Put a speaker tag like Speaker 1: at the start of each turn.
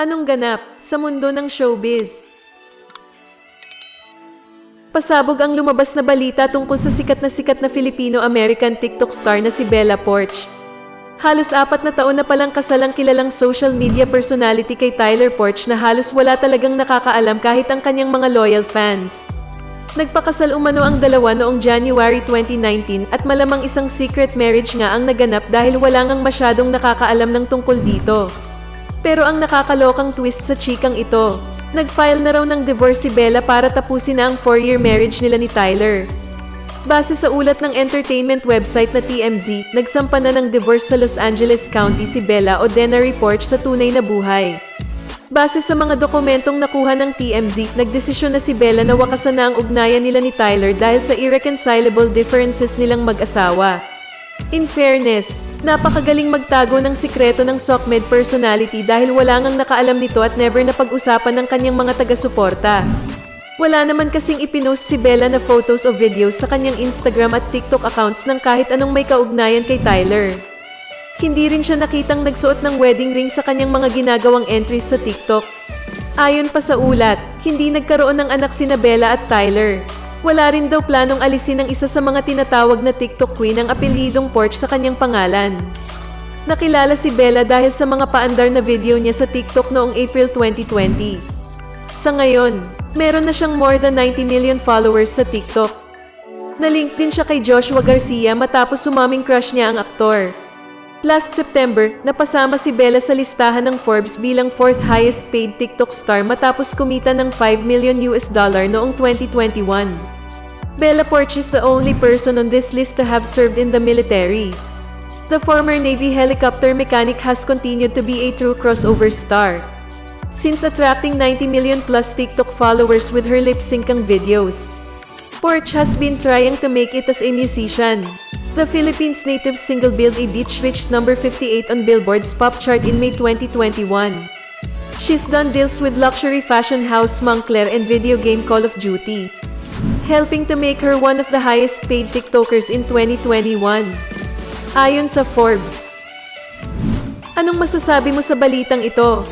Speaker 1: Anong ganap sa mundo ng showbiz? Pasabog ang lumabas na balita tungkol sa sikat na sikat na Filipino-American TikTok star na si Bella Porch. Halos apat na taon na palang kasalang kilalang social media personality kay Tyler Porch na halos wala talagang nakakaalam kahit ang kanyang mga loyal fans. Nagpakasal umano ang dalawa noong January 2019 at malamang isang secret marriage nga ang naganap dahil wala ngang masyadong nakakaalam ng tungkol dito. Pero ang nakakalokang twist sa chikang ito, nag-file na raw ng divorce si Bella para tapusin na ang 4-year marriage nila ni Tyler. Base sa ulat ng entertainment website na TMZ, nagsampa na ng divorce sa Los Angeles County si Bella o Denary Porch sa tunay na buhay. Base sa mga dokumentong nakuha ng TMZ, nagdesisyon na si Bella na wakasan na ang ugnayan nila ni Tyler dahil sa irreconcilable differences nilang mag-asawa. In fairness, napakagaling magtago ng sikreto ng Sokmed personality dahil wala ngang nakaalam nito at never na pag-usapan ng kanyang mga taga-suporta. Wala naman kasing ipinost si Bella na photos o videos sa kanyang Instagram at TikTok accounts ng kahit anong may kaugnayan kay Tyler. Hindi rin siya nakitang nagsuot ng wedding ring sa kanyang mga ginagawang entries sa TikTok. Ayon pa sa ulat, hindi nagkaroon ng anak sina Bella at Tyler. Wala rin daw planong alisin ang isa sa mga tinatawag na TikTok queen ang apelyidong Porch sa kanyang pangalan. Nakilala si Bella dahil sa mga paandar na video niya sa TikTok noong April 2020. Sa ngayon, meron na siyang more than 90 million followers sa TikTok. Nalink din siya kay Joshua Garcia matapos sumaming crush niya ang aktor. Last September, napasama si Bella sa listahan ng Forbes bilang fourth highest paid TikTok star matapos kumita ng 5 million US dollar noong 2021. Bella Porch is the only person on this list to have served in the military. The former Navy helicopter mechanic has continued to be a true crossover star. Since attracting 90 million plus TikTok followers with her lip-syncing videos. Porch has been trying to make it as a musician. The Philippines' native single Build a Beach reached number 58 on Billboard's pop chart in May 2021. She's done deals with luxury fashion house Moncler and video game Call of Duty, helping to make her one of the highest paid TikTokers in 2021. Ayon sa Forbes. Anong masasabi mo sa balitang ito?